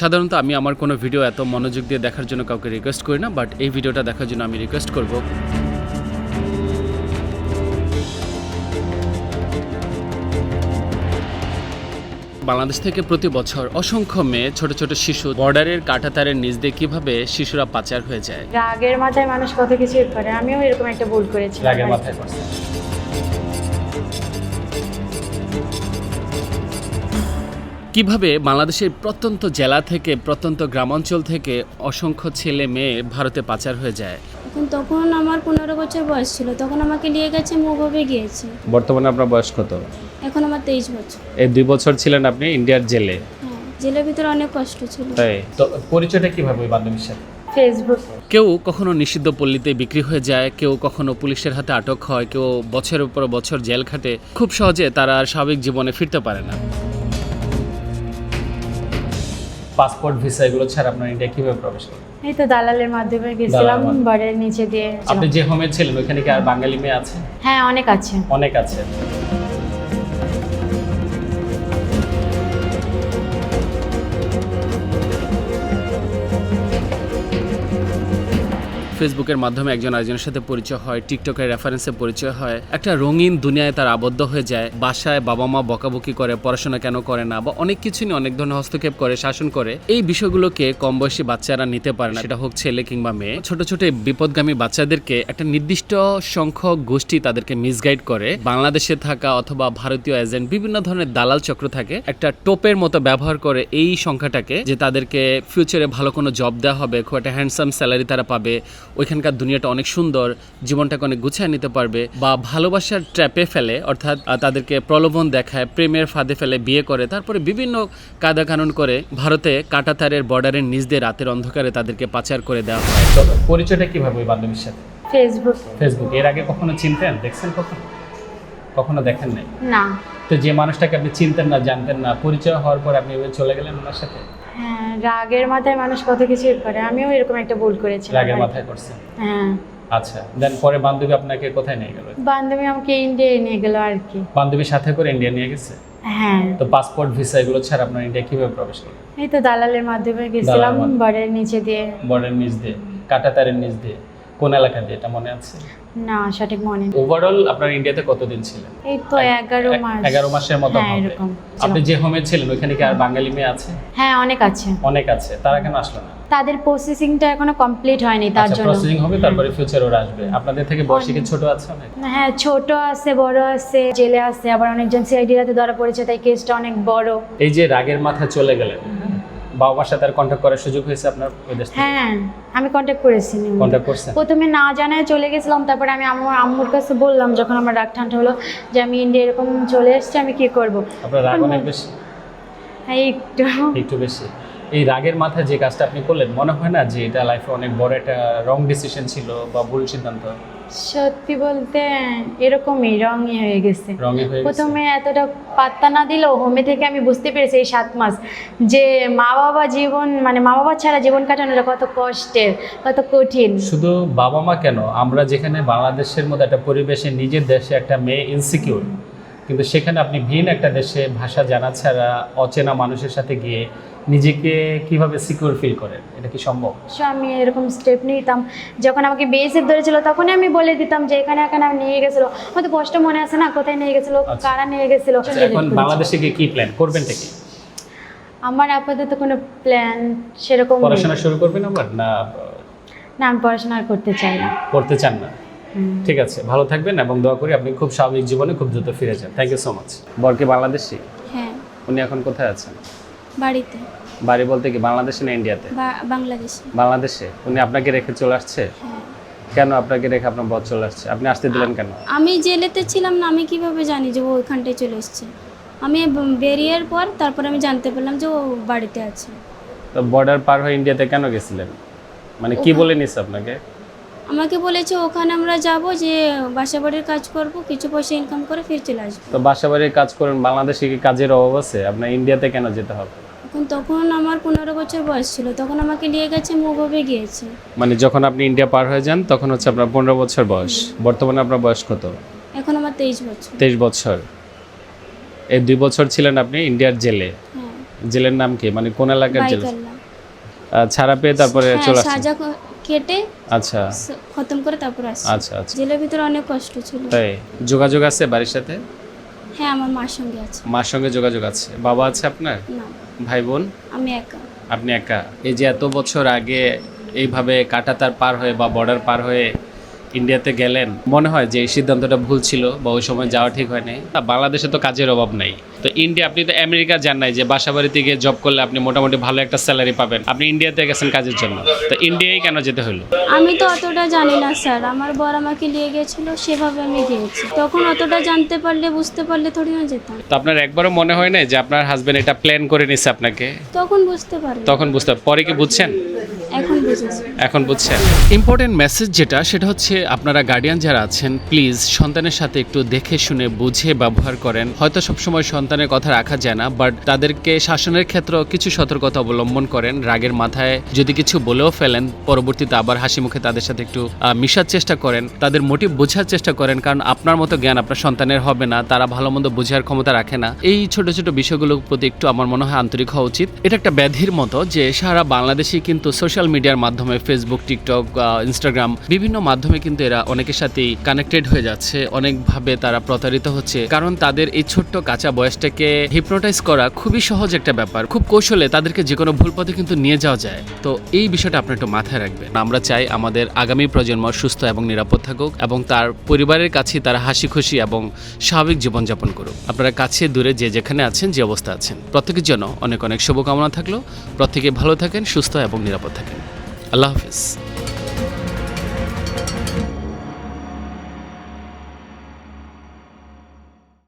সাধারণত আমি আমার কোনো ভিডিও এত মনোযোগ দিয়ে দেখার জন্য কাউকে রিকোয়েস্ট করি না বাট এই ভিডিওটা দেখার জন্য আমি রিকোয়েস্ট করব। বাংলাদেশ থেকে প্রতি বছর অসংখ্য মেয়ে ছোট ছোট শিশু বর্ডারের কাঁটাতারের নিচ দিয়ে কীভাবে শিশুরা পাচার হয়ে যায়? রাগের মাথায় মানুষ কত কিছু করে? আমিও এরকম একটা ভুল করেছি। রাগের মাথায় কীভাবে বাংলাদেশের প্রত্যন্ত জেলা থেকে প্রত্যন্ত গ্রামাঞ্চল থেকে অসংখ্য ছেলে মেয়ে ভারতে পাচার হয়ে যায়? তখন আমার পনেরো বছর বয়স ছিল তখন আমাকে নিয়ে গেছে মুভবে গিয়েছে। বর্তমানে আপনার বয়স কত? এখন আমার তেইশ বছর। এই দুই বছর ছিলেন আপনি ইন্ডিয়ার জেলে? হ্যাঁ জেলের ভিতরে অনেক কষ্ট ছিল। তাই? তো পরিচয়টা কীভাবে বান্ধবীর সাথে? ফেসবুক। কেউ কখনো নিষিদ্ধ পল্লীতে বিক্রি হয়ে যায় কেউ কখনো পুলিশের হাতে আটক হয় কেউ বছরের পর বছর জেল খাটে। খুব সহজে তারা আর স্বাভাবিক জীবনে ফিরতে পারে না। পাসপোর্ট ভিসা এগুলো ছাড়া আপনার ইন্ডিয়া কীভাবে প্রবেশ করেন এই তো দালালের মাধ্যমে গেছিলাম। বাড়ির নিচে দিয়ে আপনি যে হোমে ছিলেন ওখানে কি আর বাঙালি মেয়ে আছে? হ্যাঁ অনেক আছে। অনেক আছে। ফেসবুকের মাধ্যমে একজন আরেকজনের সাথে পরিচয় হয়, টিকটকের রেফারেন্সে পরিচয় হয়। একটা রঙিন দুনিয়ায় তার আবদ্ধ হয়ে যায়, বাসায় বাবা মা বকাবকি করে, পড়াশোনা কেন করে না, বা অনেক কিছু নিয়ে অনেক ধরনের হস্তক্ষেপ করে, শাসন করে। এই বিষয়গুলোকে কম বয়সী বাচ্চারা নিতে পারে না। সেটা হোক ছেলে কিংবা মেয়ে। ছোট ছোট বিপদগামী বাচ্চাদেরকে একটা নির্দিষ্ট সংখ্যক গোষ্ঠী তাদেরকে মিসগাইড করে। বাংলাদেশে থাকা অথবা ভারতীয় এজেন্ট বিভিন্ন ধরনের দালাল চক্র থাকে। একটা টোপের মতো ব্যবহার করে এই সংখ্যাটাকে যে তাদেরকে ফিউচারে ভালো কোনো জব দেওয়া হবে, খুব একটা হ্যান্ডসাম স্যালারি তারা পাবে ওইখানকার দুনিয়াটা অনেক সুন্দর জীবনটাকে অনেক গুছিয়ে নিতে পারবে বা ভালোবাসার ট্র্যাপে ফেলে অর্থাৎ তাদেরকে প্রলোভন দেখায় প্রেমের ফাঁদে ফেলে বিয়ে করে তারপরে বিভিন্ন কায়দা কানুন করে ভারতে কাটাতারের বর্ডারের নিচ দিয়ে রাতের অন্ধকারে তাদেরকে পাচার করে দেওয়া হয়। পরিচয়টা কীভাবে ওই বান্ধবীর সাথে? ফেসবুক ফেসবুক এর আগে কখনো চিনতেন? দেখছেন কখনো? কখনো দেখেন নাই? না। তো যে মানুষটাকে আপনি চিনতেন না জানতেন না পরিচয় হওয়ার পর আপনি চলে গেলেন ওনার সাথে? হ্যাঁ রাগের মাথায় মানুষ কত কিছু করে। আমিও এরকম একটা ভুল করেছি রাগের মাথায় করছে? হ্যাঁ। আচ্ছা দেন পরে বান্ধবী আপনাকে কোথায় নিয়ে গেল? বান্ধবী আমাকে ইন্ডিয়া নিয়ে গেল আর কি। বান্ধবীর সাথে করে ইন্ডিয়া নিয়ে গেছে? হ্যাঁ। তো পাসপোর্ট ভিসা এগুলো ছাড়া আপনার ইন্ডিয়া কীভাবে প্রবেশ করলেন এই তো দালালের মাধ্যমে গেছিলাম বর্ডারের নিচে দিয়ে। বর্ডারের নিচ দিয়ে কাটাতারের নিচ দিয়ে। কোন এলাকা দিয়ে এটা মনে আছে? না সঠিক মনে নেই। ওভারঅল আপনার ইন্ডিয়াতে কতদিন ছিলেন? এই তো এগারো এক- মাস। এগারো মাসের মতো হ্যাঁ হবে। আপনি যে হোমে ছিলেন ওইখানে কি আর বাঙালি মেয়ে আছে? হ্যাঁ অনেক আছে। অনেক আছে। তারা কেন আসলো না? তাদের প্রসেসিংটা এখনও কমপ্লিট হয়নি তার আচ্ছা জন্য। প্রসেসিং হবে তারপরে ফিউচার ওরা আসবে। আপনাদের থেকে বয়সী কি ছোট আছে অনেক? হ্যাঁ ছোট আছে বড় আছে জেলে আছে আবার অনেকজন সিআইডিরাতে ধরা পড়েছে তাই কেসটা অনেক বড়। এই যে রাগের মাথা চলে গেলেন বাবা মার সাথে আর কন্ট্যাক্ট করার সুযোগ হয়েছে আপনার ওই দেশ হ্যাঁ আমি কন্ট্যাক্ট করেছি কন্ট্যাক্ট করছেন? প্রথমে না জানায় চলে গেছিলাম তারপরে আমি আমার আম্মুর কাছে বললাম যখন আমার রাগ ঠান্ডা হলো যে আমি ইন্ডিয়া এরকম চলে এসেছি আমি কি করব? আপনার রাগ অনেক বেশি। হ্যাঁ একটু। একটু বেশি। এই রাগের মাথায় যে কাজটা আপনি করলেন মনে হয় না যে এটা লাইফে অনেক বড় একটা রং ডিসিশন ছিল বা ভুল সিদ্ধান্ত? সত্যি বলতে এরকমই রঙই হয়ে গেছে। হয়ে প্রথমে এতটা পাত্তা না দিলেও হোমে থেকে আমি বুঝতে পেরেছি এই সাত মাস যে মা বাবা জীবন মানে মা বাবা ছাড়া জীবন কাটানোটা কত কষ্টের কত কঠিন। শুধু বাবা মা কেন আমরা যেখানে বাংলাদেশের মধ্যে একটা পরিবেশে নিজের দেশে একটা মেয়ে ইনসিকিউর কিন্তু সেখানে আপনি ভিন একটা দেশে ভাষা জানা ছাড়া অচেনা মানুষের সাথে গিয়ে নিজেকে কীভাবে সিকিউর ফিল করেন? এটা কি সম্ভব? আমি এরকম স্টেপ নিতাম। যখন আমাকে বিএসএফ ধরেছিল তখনই আমি বলে দিতাম যে এখানে এখানে আমি নিয়ে গেছিল। হয়তো কষ্ট মনে আছে না? কোথায় নিয়ে গেছিল? আচ্ছা। কারা নিয়ে গেছিল? আচ্ছা, এখন বাংলাদেশে গিয়ে কি প্ল্যান করবেন কি? আমার আপাতত কোনো প্ল্যান সেরকম পড়াশোনা শুরু করবেন আবার? না না আমি পড়াশোনা করতে চাই না। করতে চান না। ঠিক আছে ভালো থাকবেন এবং দোয়া করি আপনি খুব স্বাভাবিক জীবনে খুব দ্রুত ফিরে যান। থ্যাংক ইউ সো মাচ বরকে বাংলাদেশি? হ্যাঁ। উনি এখন কোথায় আছেন? বাড়িতে। বাড়ি বলতে কি বাংলাদেশে না ইন্ডিয়াতে? বাংলাদেশে। বাংলাদেশে? উনি আপনাকে রেখে চলে আসছে? হ্যাঁ। কেন আপনাকে রেখে আপনার বর চলে আসছে? আপনি আসতে দিলেন কেন? আমি জেলেতে ছিলাম না আমি কীভাবে জানি যে ও ওইখানটায় চলে এসছে? আমি বেরিয়ের পর তারপর আমি জানতে পারলাম যে ও বাড়িতে আছে। তো বর্ডার পার হয়ে ইন্ডিয়াতে কেন গেছিলেন? মানে কি বলে নিস আপনাকে? আমাকে বলেছে ওখানে আমরা যাব যে বাসা বাড়ির কাজ করব কিছু পয়সা ইনকাম করে ফির চলে আসব। তো বাসা বাড়ির কাজ করেন বাংলাদেশে কি কাজের অভাব আছে? আপনার ইন্ডিয়াতে কেন যেতে হবে? এখন তখন আমার পনেরো বছর বয়স ছিল তখন আমাকে নিয়ে গেছে মুভবে গিয়েছে। মানে যখন আপনি ইন্ডিয়া পার হয়ে যান তখন হচ্ছে আপনার পনেরো বছর বয়স। বর্তমানে আপনার বয়স কত? এখন আমার তেইশ বছর। তেইশ বছর। এই দুই বছর ছিলেন আপনি ইন্ডিয়ার জেলে? হ্যাঁ। জেলের নাম কি? মানে কোন এলাকার জেল? ছাড়া পেয়ে তারপরে হ্যাঁ চলে সাজা ক- কেটে আচ্ছা। খতম করে তারপর আসছি। আচ্ছা আচ্ছা। জেলের ভিতরে অনেক কষ্ট ছিল। তাই? যোগাযোগ আছে বাড়ির সাথে? হ্যাঁ আমার মার সঙ্গে আছে। মার সঙ্গে যোগাযোগ আছে। বাবা আছে আপনার? না। ভাই বোন? আমি একা। আপনি একা। এই যে এত বছর আগে এইভাবে কাটাতার পার হয়ে বা বর্ডার পার হয়ে ইন্ডিয়াতে গেলেন মনে হয় যে এই সিদ্ধান্তটা ভুল ছিল বা ওই সময় যাওয়া ঠিক হয় নাই। বাংলাদেশে তো কাজের অভাব নাই। তো ইন্ডিয়া আপনি তো আমেরিকা যান নাই যে বাসা বাড়িতে গিয়ে জব করলে আপনি মোটামুটি ভালো একটা স্যালারি পাবেন। আপনি ইন্ডিয়াতে গেছেন কাজের জন্য। তো ইন্ডিয়ায় কেন যেতে হলো? আমি তো অতটা জানি না স্যার। আমার বর আমাকে নিয়ে গেছিল সেভাবে আমি গিয়েছি। তখন অতটা জানতে পারলে বুঝতে পারলে থোড়ি না যেতাম। তো আপনার একবারও মনে হয় না যে আপনার হাজবেন্ড এটা প্ল্যান করে নিছে আপনাকে? তখন বুঝতে পারি তখন বুঝতে পরে কি বুঝছেন? এখন বুঝেছি। বুঝছেন ইম্পর্টেন্ট মেসেজ যেটা, সেটা হচ্ছে আপনারা গার্ডিয়ান যারা আছেন প্লিজ সন্তানের সাথে একটু দেখে শুনে, বুঝে ব্যবহার করেন। হয়তো সবসময় সন্তানের কথা রাখা যায় না বাট তাদেরকে শাসনের ক্ষেত্রে কিছু সতর্কতা অবলম্বন করেন। রাগের মাথায় যদি কিছু বলেও ফেলেন, পরবর্তীতে আবার হাসি মুখে তাদের সাথে একটু মিশার চেষ্টা করেন। তাদের মোটিভ বোঝার চেষ্টা করেন, কারণ আপনার মতো জ্ঞান আপনার সন্তানের হবে না, তারা ভালো মন্দ বোঝার ক্ষমতা রাখে না। এই ছোট ছোট বিষয়গুলোর প্রতি একটু আমার মনে হয় আন্তরিক হওয়া উচিত। এটা একটা ব্যাধির মতো যে সারা বাংলাদেশে কিন্তু সোশ্যাল মিডিয়ার মাধ্যমে ফেসবুক টিকটক ইনস্টাগ্রাম বিভিন্ন মাধ্যমে কিন্তু এরা অনেকের সাথেই কানেক্টেড হয়ে যাচ্ছে, অনেকভাবে তারা প্রতারিত হচ্ছে। কারণ তাদের এই ছোট্ট কাঁচা বয়সটাকে হিপনোটাইজ করা খুবই সহজ একটা ব্যাপার। খুব কৌশলে তাদেরকে যে কোনো ভুল পথে কিন্তু নিয়ে যাওয়া যায়। তো এই বিষয়টা আপনি একটু মাথায় রাখবেন। আমরা চাই আমাদের আগামী প্রজন্ম সুস্থ এবং নিরাপদ থাকুক এবং তার পরিবারের কাছে তারা হাসি খুশি এবং স্বাভাবিক জীবনযাপন করুক। আপনারা কাছে, দূরে, যে যেখানে আছেন, যে অবস্থা আছেন, প্রত্যেকের জন্য অনেক অনেক শুভকামনা থাকল। প্রত্যেকে ভালো থাকেন, সুস্থ এবং নিরাপদ থাকেন। আল্লাহ হাফিজ।